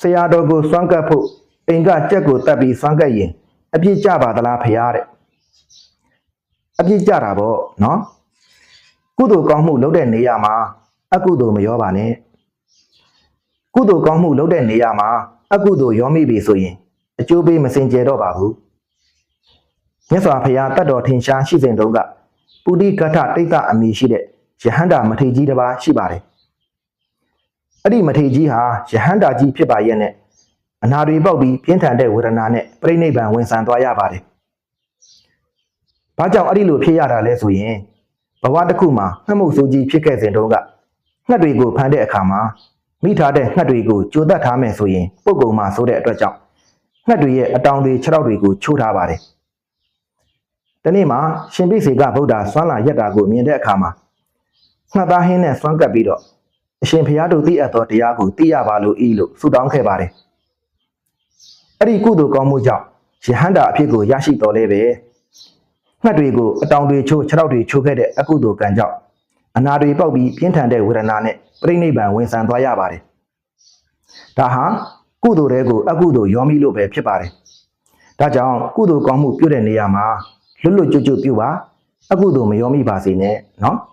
ဆရာတော်ကိုစွမ်းကပ်ဖို့အိမ်ကကြက်ကိုတက်ပြီးစွမ်းကပ်ရင်အပြစ်ကြပါသလားဖရားတဲ့အပြစ်ကြတာပေါ့နော်ကုသိုလ်ကောင်းမှုလုပ်တဲ့နေရာမှာအကုသိုလ်မရောပါနဲ့ကုသိုလ်ကောင်းမှုလုပ်တဲ့နေရာမှာအကုသိုလ်ရောမိပြီဆိုရင်အကျိုးပေးမစင်ကြယ်တော့ပါဘူးမြတ်စွာဘုရားတတ်တော်ထင်ရှားရှိစဉ်တုန်းကပုရိကထတိတ်တအမည်ရှိတဲ့ယဟန္တာမထေရကြီးတစ်ပါးရှိပါတယ် အဲ့ဒီမထေရကြီးဟာယဟန္တာကြီးဖြစ်ပါရဲ့နဲ့အနာတွေပေါက်ပြီးပြင်းထန်တဲ့ဝေဒနာနဲ့ပြိဋိနိဗ္ဗာန်ဝင်ဆံသွားရပါတယ်။ဘာကြောင့်အဲ့ဒီလိုဖြစ်ရတာလဲဆိုရင်ဘဝတစ်ခုမှာငှက်မှုဆိုးကြီးဖြစ်ခဲ့စဉ်တုန်းကငှက်တွေကိုဖမ်းတဲ့အခါမှာမိထားတဲ့ငှက်တွေကိုကြိုတတ်ထားမယ်ဆိုရင်ပုတ်ကုံမှာဆိုတဲ့အတွက်ကြောင့်ငှက်တွေရဲ့အတောင်တွေခြေထောက်တွေကိုချိုးထားပါတယ်။ဒီနေ့မှာရှင်ပိစေကဗုဒ္ဓဆွမ်းလာရက်တာကိုမြင်တဲ့အခါမှာငှက်သားဟင်းနဲ့ဆွမ်းကပ်ပြီးတော့ အရှင်ဘုရားတို့သိအပ်သောတရားကိုသိရပါလို့ဤလို့ဆုတောင်းခဲ့ပါတယ်။အဲ့ဒီကုသိုလ်ကောင်းမှုကြောင့်ယဟန္တာအဖြစ်ကိုရရှိတော်လဲပဲငှက်တွေကိုအတောင်တွေချိုးခြေထောက်တွေချိုးခဲ့တဲ့အကုသိုလ်ကံကြောင့်အနာတွေပေါက်ပြီးပြင်းထန်တဲ့ဝေဒနာနဲ့ပြိဋိနိဗ္ဗာန်ဝင်ဆံသွားရပါတယ်။ဒါဟာကုသိုလ်တွေကိုအကုသိုလ်ရောမိလို့ပဲဖြစ်ပါတယ်။ဒါကြောင့်ကုသိုလ်ကောင်းမှုပြုတဲ့နေရာမှာလွတ်လွတ်ကျွတ်ကျွတ်ပြုပါအကုသိုလ်မရောမိပါစေနဲ့နော်။